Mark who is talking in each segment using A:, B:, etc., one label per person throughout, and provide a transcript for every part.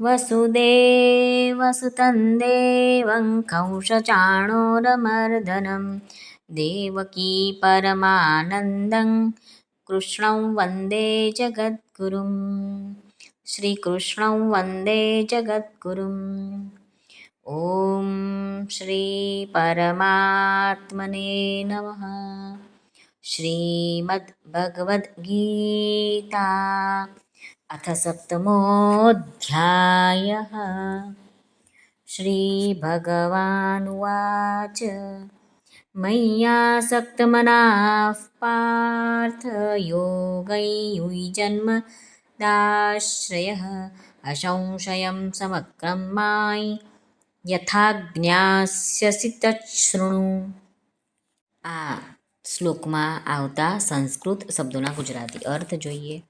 A: वसुदेवसुतं देवं कंसचाणोरमर्दनं देवकी परमानन्दं कृष्णं वन्दे जगद्गुरुं। श्रीकृष्णं वन्दे जगद्गुरुम् ॐ श्रीपरमात्मने नमः। श्रीमद्भगवद्गीता अथ सप्तमोऽध्यायः श्रीभगवानुवाच मय्यासक्तमनाः पार्थ योगैयुञ्जन्मदाश्रयः असंशयं समग्रं मायि यथा જ્ઞાસ્યસि તચ્છૃણુ આ શ્લોકમાં આવતા સંસ્કૃત શબ્દોના ગુજરાતી અર્થ જોઈએ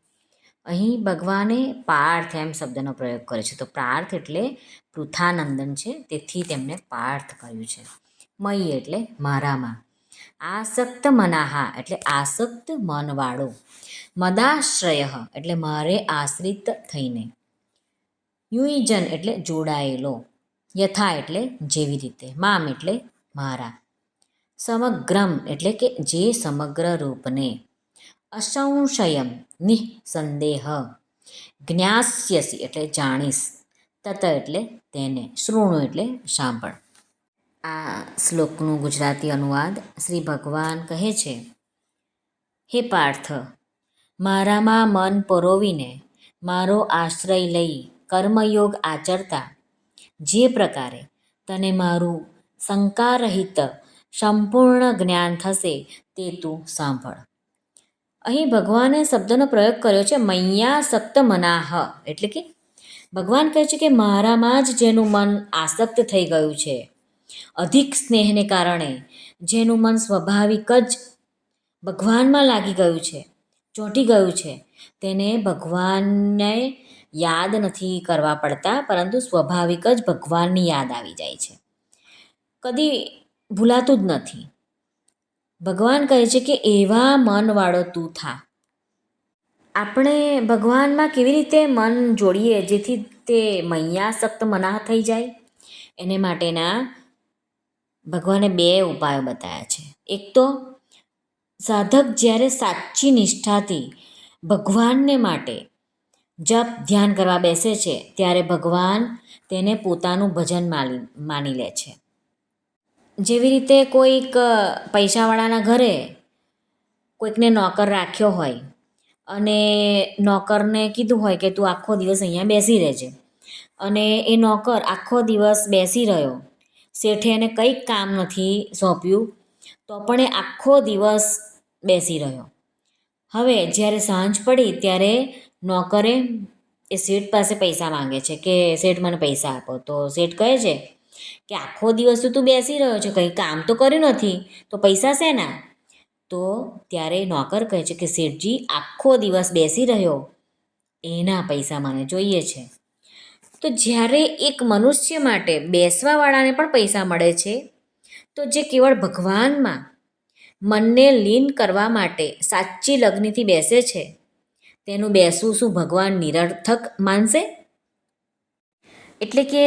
A: અહીં ભગવાને પાર્થ એમ શબ્દનો પ્રયોગ કર્યો છે. તો પાર્થ એટલે પૃથાનંદન છે. તેથી તેમને પાર્થ કહ્યું છે. મય એટલે મારામાં. આસક્ત મનાહા એટલે આસક્ત મનવાળો. મદાશ્રય એટલે મારે આશ્રિત થઈને. યુઈજન એટલે જોડાયેલો. યથા એટલે જેવી રીતે. મામ એટલે મારા. સમગ્રમ એટલે કે જે સમગ્ર રૂપને. અસંશયમ, નિઃસંદેહ. જ્ઞાસ્યસી એટલે જાણીશ. તત એટલે તેને શૃણુ એટલે સાંભળ. આ શ્લોકનું ગુજરાતી અનુવાદ શ્રી ભગવાન કહે છે, હે પાર્થ, મારામાં મન પરોવીને મારો આશ્રય લઈ કર્મયોગ આચરતા, જે પ્રકારે તને મારું શંકારહિત સંપૂર્ણ જ્ઞાન થશે તે તું સાંભળ. અહીં ભગવાને શબ્દનો પ્રયોગ કર્યો છે, મૈયા સક્ત મનાહ એટલે કે ભગવાન કહે છે કે મારામાં જ જેનું મન આસક્ત થઈ ગયું છે. અધિક સ્નેહને કારણે જેનું મન સ્વાભાવિક જ ભગવાનમાં લાગી ગયું છે, ચોંટી ગયું છે. તેને ભગવાનને યાદ નથી કરવા પડતા, પરંતુ સ્વાભાવિક જ ભગવાનની યાદ આવી જાય છે. કદી ભૂલાતું જ નથી. ભગવાન કહે છે કે એવા મનવાળો તું થા. આપણે ભગવાનમાં કેવી રીતે મન જોડીએ જેથી તે મૈયાસક્ત મનાહ થઈ જાય? એને માટેના ભગવાને બે ઉપાયો બતાવ્યા છે. એક તો, સાધક જ્યારે સાચી નિષ્ઠાથી ભગવાનને માટે જપ, ધ્યાન કરવા બેસે છે, ત્યારે ભગવાન તેને પોતાનું ભજન માની માની લે છે. જેવી રીતે કોઈક પૈસાવાળાના ઘરે કોઈકને નોકર રાખ્યો હોય અને નોકરને કીધું હોય કે તું આખો દિવસ અહીંયા બેસી રહેજે. અને એ નોકર આખો દિવસ બેસી રહ્યો, શેઠે એને કંઈક કામ નથી સોંપ્યું, તો પણ એ આખો દિવસ બેસી રહ્યો. હવે જ્યારે સાંજ પડી ત્યારે નોકરે એ શેઠ પાસે પૈસા માંગે છે કે શેઠ મને પૈસા આપો. તો શેઠ કહે છે કે આખો દિવસ તો તું બેસી રહ્યો છે, કંઈ કામ તો કર્યું નથી, તો પૈસા શેના? તો ત્યારે નોકર કહે છે કે, શેઠજી, આખો દિવસ બેસી રહ્યો, એના પૈસા મને જોઈએ છે. તો જ્યારે એક મનુષ્ય માટે બેસવાવાળાને પણ પૈસા મળે છે, તો જે કેવળ ભગવાનમાં મનને લીન કરવા માટે સાચી લગ્નથી બેસે છે, તેનું બેસવું શું ભગવાન નિરર્થક માનશે? એટલે કે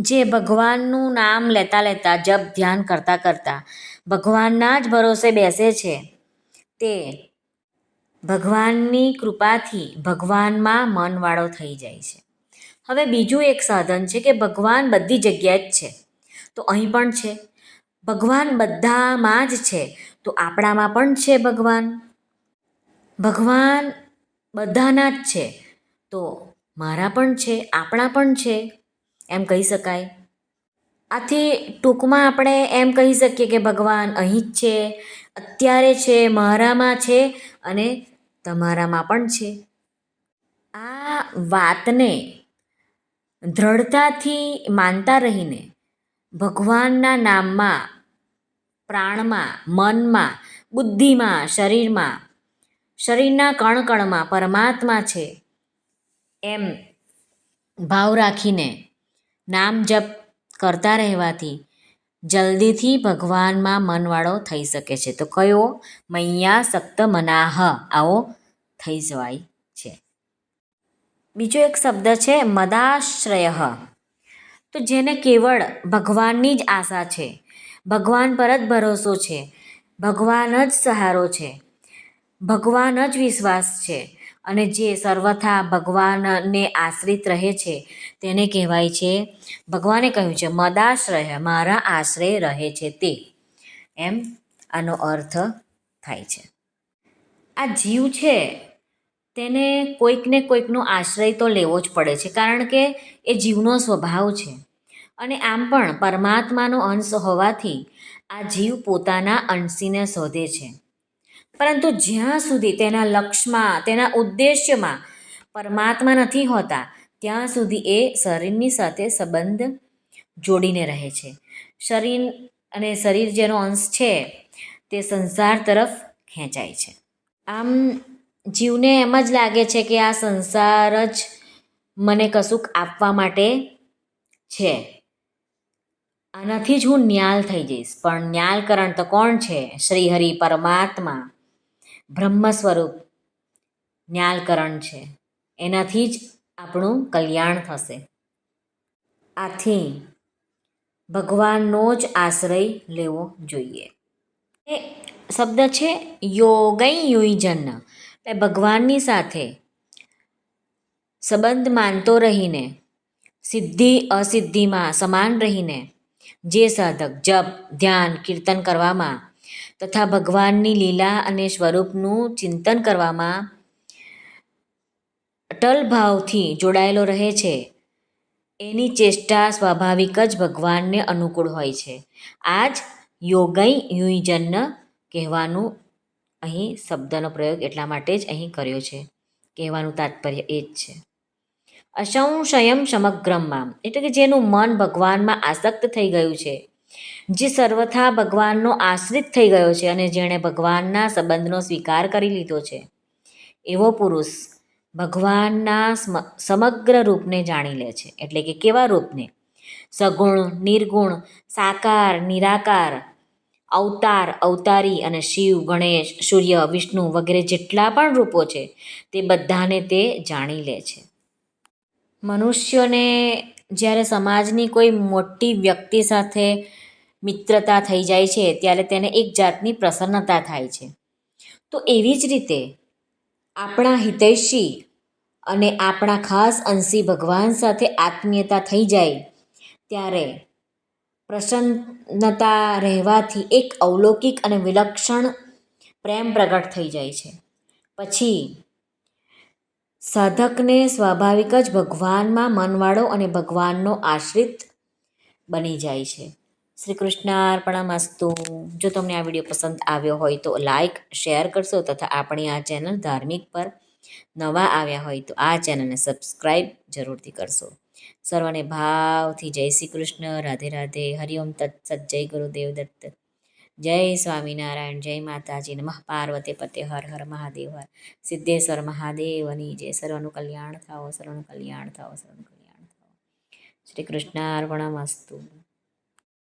A: જે ભગવાનનું નામ લેતા લેતા જપ ધ્યાન કરતાં કરતાં ભગવાનના જ ભરોસે બેસે છે, તે ભગવાનની કૃપાથી ભગવાનમાં મનવાળો થઈ જાય છે. હવે બીજું એક સાધન છે કે ભગવાન બધી જગ્યાએ જ છે. તો અહીં પણ છે. ભગવાન બધામાં જ છે. તો આપણામાં પણ છે ભગવાન? ભગવાન બધાના જ છે. તો મારા પણ છે, આપણા પણ છે. એમ કહી શકાય. આથી ટૂંકમાં આપણે એમ કહી શકીએ કે ભગવાન અહીં જ છે, અત્યારે છે, મારામાં છે અને તમારામાં પણ છે. આ વાતને દ્રઢતાથી માનતા રહીને ભગવાનના નામમાં, પ્રાણમાં, મનમાં, બુદ્ધિમાં, શરીરમાં, શરીરના કણકણમાં પરમાત્મા છે એમ ભાવ રાખીને નામ જપ કરતા રહેવાથી જલ્દીથી ભગવાનમાં મનવાળો થઈ શકે છે. તો કયો? મૈયા સક્ત મનાહ આવો, થઈ જવાય છે. બીજો એક શબ્દ છે, મદાશ્રય. તો જેને કેવળ ભગવાનની જ આશા છે. ભગવાન પર જ ભરોસો છે. ભગવાન જ સહારો છે. ભગવાન જ વિશ્વાસ છે. અને જે સર્વથા ભગવાનને આશ્રિત રહે છે, તેને કહેવાય છે, ભગવાને કહ્યું છે, મદાશ્રય, મારા આશ્રય રહે છે તે. એમ આનો અર્થ થાય છે. આ જીવ છે, તેને કોઈકને કોઈકનો આશ્રય તો લેવો જ પડે છે, કારણ કે એ જીવનો સ્વભાવ છે. અને આમ પણ પરમાત્માનો અંશ હોવાથી આ જીવ પોતાના અંશીને શોધે છે. પરંતુ જ્યાં સુધી તેના લક્ષ્યમાં, તેના ઉદ્દેશ્યમાં પરમાત્મા નથી હોતા, ત્યાં સુધી એ શરીરની સાથે સંબંધ જોડીને રહે છે. શરીર અને શરીર જેનો અંશ છે, તે સંસાર તરફ ખેંચાય છે. આમ, જીવને એમ જ લાગે છે કે આ સંસાર જ મને કશુંક આપવા માટે છે. આનાથી જ હું ન્યાલ થઈ જઈશ. પણ ન્યાલકરણ તો કોણ છે? શ્રીહરિ પરમાત્મા. બ્રહ્મ સ્વરૂપ જ્ઞાલકરણ છે. એનાથી જ આપણું કલ્યાણ થશે. આથી ભગવાનનો જ આશ્રય લેવો જોઈએ. એ શબ્દ છે યોગઈ યુઈજન એટલે ભગવાનની સાથે સંબંધ માનતો રહીને, સિદ્ધિ અસિદ્ધિમાં સમાન રહીને, જે સાધક જપ, ધ્યાન, કીર્તન કરવામાં તથા ભગવાનની લીલા અને સ્વરૂપનું ચિંતન કરવામાં અટલ ભાવથી જોડાયેલો રહે છે. એની ચેષ્ટા સ્વાભાવિક જ ભગવાનને અનુકૂળ હોય છે. આ જ યોગઈ યુઈજન કહેવાનું અહીં શબ્દનો પ્રયોગ એટલા માટે જ અહીં કર્યો છે. કહેવાનું તાત્પર્ય એ જ છે. અસંશયમ સમગ્રમમાં એટલે કે જેનું મન ભગવાનમાં આસક્ત થઈ ગયું છે. જે સર્વથા ભગવાનનો આશ્રિત થઈ ગયો છે અને જેણે ભગવાનના સંબંધનો સ્વીકાર કરી લીધો છે. એવો પુરુષ ભગવાનના સમગ્ર રૂપને જાણી લે છે. એટલે કે કેવા રૂપને? સગુણ, નિર્ગુણ, સાકાર, નિરાકાર, અવતાર, અવતારી અને શિવ, ગણેશ, સૂર્ય, વિષ્ણુ વગેરે જેટલા પણ રૂપો છે તે બધાને તે જાણી લે છે. મનુષ્યોને જ્યારે સમાજની કોઈ મોટી વ્યક્તિ સાથે મિત્રતા થઈ જાય છે, ત્યારે તેને એક જાતની પ્રસન્નતા થાય છે. તો એવી જ રીતે આપણા હિતૈષી અને આપણા ખાસ અંશી ભગવાન સાથે આત્મીયતા થઈ જાય, ત્યારે પ્રસન્નતા રહેવાથી એક અવલૌકિક અને વિલક્ષણ પ્રેમ પ્રગટ થઈ જાય છે. પછી સાધકને સ્વાભાવિક જ ભગવાનમાં મનવાળો અને ભગવાનનો આશ્રિત બની જાય છે. શ્રી કૃષ્ણાર્પણમસ્તુ જો તમને આ વીડિયો પસંદ આવ્યો હોય તો લાઈક, શેર કરશો તથા આપણી આ ચેનલ ધાર્મિક પર નવા આવ્યા હોય તો આ ચેનલને સબસ્ક્રાઈબ જરૂરથી કરશો. સર્વને ભાવથી જય શ્રી કૃષ્ણ રાધે. રાધે હરિઓમ તત્સત. જય ગુરુદેવ દત્ત. જય સ્વામિનારાયણ, જય માતાજી નમઃ. પાર્વતી પતે, હર હર મહાદેવ, હર. સિદ્ધેશ્વર મહાદેવની જય સર્વનું કલ્યાણ થાઓ, સર્વનું કલ્યાણ થાઓ, સર્વનું કલ્યાણ થાઓ. શ્રી કૃષ્ણાર્પણમસ્તુ.